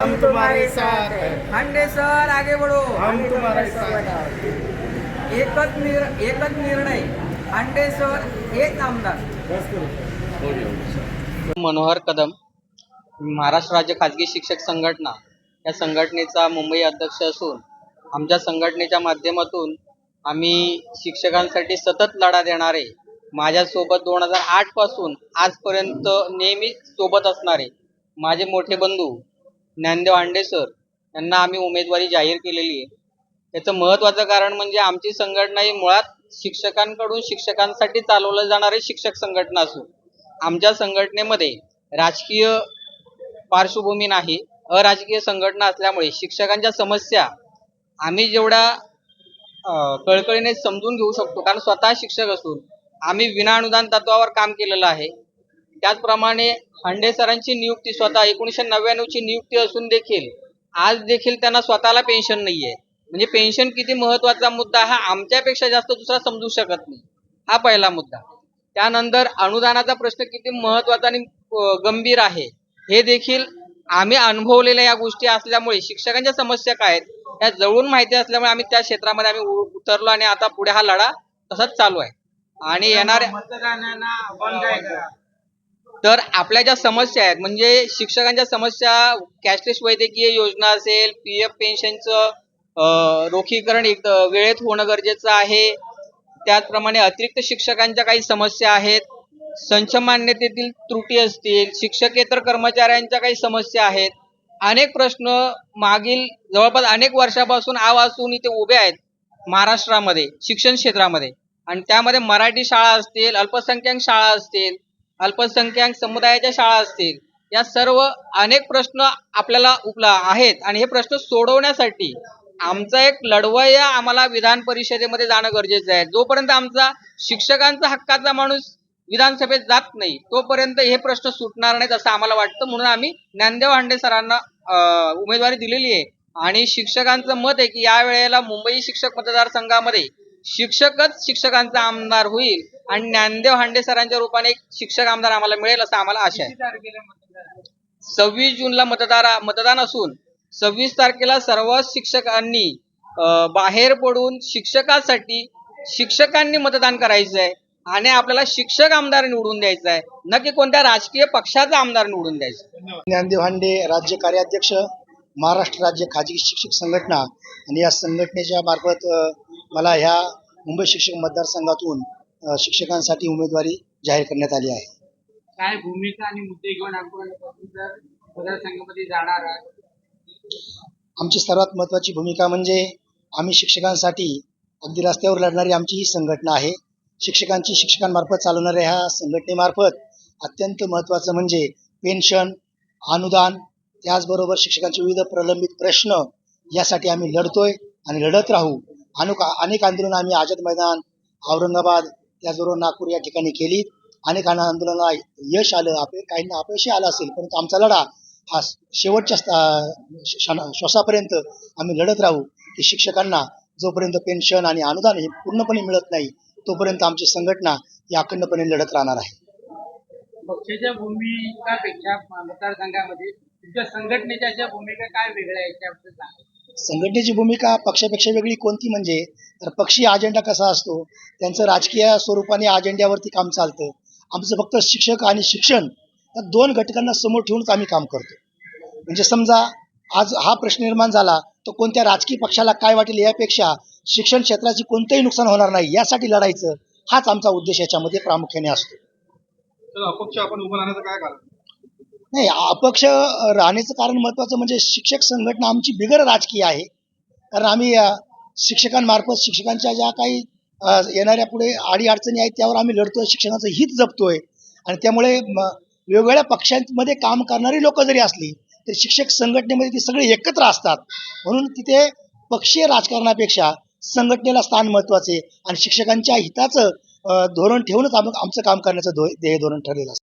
हम तुम्हारे साथ हैं। हांडे सर आगे बढ़ो। हम तुम्हारे साथ हैं। एकच निर एकच निर्णय। हांडे सर हेच आमदार। मनोहर कदम महाराष्ट्र राज्य खाजगी शिक्षक संघटना. या संघटनेचा मुंबई अध्यक्ष असून आमच्या संघटनेच्या माध्यमातून आम्ही शिक्षकांसाठी सतत लढा देणारे माझ्यासोबत दोन हजार आठपासून आजपर्यंत नेहमी सोबत असणारे माझे मोठे बंधू ज्ञानदेव आंडे सर यांना आम्ही उमेदवारी जाहीर केलेली आहे. त्याचं महत्त्वाचं कारण म्हणजे आमची संघटना ही मुळात शिक्षकांकडून शिक्षकांसाठी चालवलं जाणारी शिक्षक संघटना असून आमच्या संघटनेमध्ये राजकीय पार्श्वभूमी नाही अराजकीय संघटना असल्यामुळे शिक्षकांच्या समस्या आम्ही जेवढ्या कळकळीने समजून घेऊ शकतो. कारण स्वतः शिक्षक असून आम्ही विनाअनुदान तत्वावर काम केलेलं आहे. त्याचप्रमाणे हांडे सरांची नियुक्ती स्वतः एकोणीसशे नव्याण्णवची नियुक्ती असून देखील आज देखील त्यांना स्वतःला पेन्शन नाहीये. म्हणजे पेन्शन किती महत्त्वाचा मुद्दा हा आमच्यापेक्षा जास्त दुसरा समजू शकत नाही. हा पहिला मुद्दा. त्यानंतर अनुदानाचा प्रश्न किती महत्त्वाचा आणि गंभीर आहे. हे देखील आम्ही अनुभवलेल्या या गोष्टी असल्यामुळे शिक्षकांच्या समस्या काय आहेत या जवळून माहिती असल्यामुळे आम्ही त्या क्षेत्रामध्ये आम्ही उतरलो आणि आता पुढे हा लढा तसाच चालू आहे. आणि येणाऱ्या तर आपल्या ज्या समस्या आहेत म्हणजे शिक्षकांच्या समस्या कॅशलेस वैद्यकीय योजना असेल पी एफ पेन्शनचं रोखीकरण एक वेळेत होणं गरजेचं आहे. त्याचप्रमाणे अतिरिक्त शिक्षकांच्या काही समस्या आहेत. संच मान्यतेतील त्रुटी असतील शिक्षकेतर कर्मचाऱ्यांच्या काही समस्या आहेत. अनेक प्रश्न मागील जवळपास अनेक वर्षापासून आवासून इथे उभे आहेत महाराष्ट्रामध्ये शिक्षण क्षेत्रामध्ये. आणि त्यामध्ये मराठी शाळा असतील अल्पसंख्याक शाळा असतील अल्पसंख्याक समुदायाच्या शाळा असतील या सर्व अनेक प्रश्न आपल्याला उपला आहेत. आणि हे प्रश्न सोडवण्यासाठी आमचा एक लढवय्या आम्हाला विधान परिषदेमध्ये जाणं गरजेचं आहे. जोपर्यंत आमचा शिक्षकांचा हक्काचा माणूस विधानसभेत जात नाही तोपर्यंत हे प्रश्न सुटणार नाहीत असं आम्हाला वाटतं. म्हणून आम्ही ज्ञानदेव हांडे सरांना उमेदवारी दिलेली आहे. आणि शिक्षकांचं मत आहे की या वेळेला मुंबई शिक्षक मतदारसंघामध्ये शिक्षकच शिक्षकांचा आमदार होईल आणि ज्ञानदेव हांडे सरांच्या रूपाने एक शिक्षक आमदार आम्हाला मिळेल असं आम्हाला आशा आहे. सव्वीस जूनला मतदार मतदान असून सव्वीस तारखेला सर्व शिक्षकांनी बाहेर पडून शिक्षकासाठी शिक्षकांनी मतदान करायचं आहे आणि आपल्याला शिक्षक आमदार निवडून द्यायचा आहे न की कोणत्या राजकीय पक्षाचा आमदार निवडून द्यायचा. ज्ञानदेव हांडे राज्य कार्याध्यक्ष महाराष्ट्र राज्य खाजगी शिक्षक संघटना आणि या संघटनेच्या मार्फत मला ह्या मुंबई शिक्षक मतदारसंघातून शिक्षकांसाठी उमेदवारी जाहीर करण्यात आली आहे. काय भूमिका आणि मुद्दे घेऊन आपण मतदारसंघामध्ये जाणार आहात? आमची सर्वात महत्त्वाची भूमिका म्हणजे आम्ही शिक्षकांसाठी अगदी रस्त्यावर लढणारी आमची ही संघटना आहे. शिक्षकांची शिक्षकांमार्फत चालवणाऱ्या ह्या संघटनेमार्फत अत्यंत महत्त्वाचं म्हणजे पेन्शन अनुदान त्याचबरोबर शिक्षकांचे विविध प्रलंबित प्रश्न यासाठी आम्ही लढतोय आणि लढत राहू. अनुक अनेक आंदोलनं आम्ही आझाद मैदान औरंगाबाद त्याचबरोबर नागपूर या ठिकाणी केली अनेक आंदोलनाला यश आलं अपय काहींना अपयशही आलं असेल परंतु आमचा लढा हा शेवटच्या श्वासापर्यंत आम्ही लढत राहू की शिक्षकांना जोपर्यंत पेन्शन आणि अनुदान हे पूर्णपणे मिळत नाही तोपर्यंत आमची संघटना ही अखंडपणे लढत राहणार आहे पक्षाच्या भूमिकापेक्षा मतदारसंघामध्ये तुमच्या संघटनेच्या भूमिका काय वेगळ्या आहेत त्याबद्दल सांगा. संघटनेची भूमिका पक्षापेक्षा वेगळी कोणती म्हणजे तर पक्षी अजेंडा कसा असतो? त्यांचं राजकीय स्वरूपाने अजेंड्यावरती काम चालतं. आमचं फक्त शिक्षक आणि शिक्षण या दोन घटकांना समोर ठेवूनच आम्ही काम करतो. म्हणजे समजा आज हा प्रश्न निर्माण झाला तर कोणत्या राजकीय पक्षाला काय वाटेल यापेक्षा शिक्षण क्षेत्राची कोणतंही नुकसान होणार नाही यासाठी लढायचं हाच आमचा उद्देश याच्यामध्ये प्रामुख्याने असतो. अपक्ष आपण उभं राहण्याचं काय कारण? नाही अपक्ष राहण्याचं कारण महत्वाचं म्हणजे शिक्षक संघटना आमची बिगर राजकीय आहे. कारण आम्ही शिक्षकांमार्फत शिक्षकांच्या ज्या काही येणाऱ्या पुढे आडी अडचणी आहेत त्यावर आम्ही लढतोय शिक्षणाचं हित जपतोय. आणि त्यामुळे वेगवेगळ्या पक्षांमध्ये काम करणारी लोक जरी असली तरी शिक्षक संघटनेमध्ये ती सगळे एकत्र असतात. म्हणून तिथे पक्षीय राजकारणापेक्षा संघटनेला स्थान महत्त्वाचे आणि शिक्षकांच्या हिताचं धोरण ठेवूनच आम- आमचं काम करण्याचं ध्येय धोरण ठरलेलं असतं.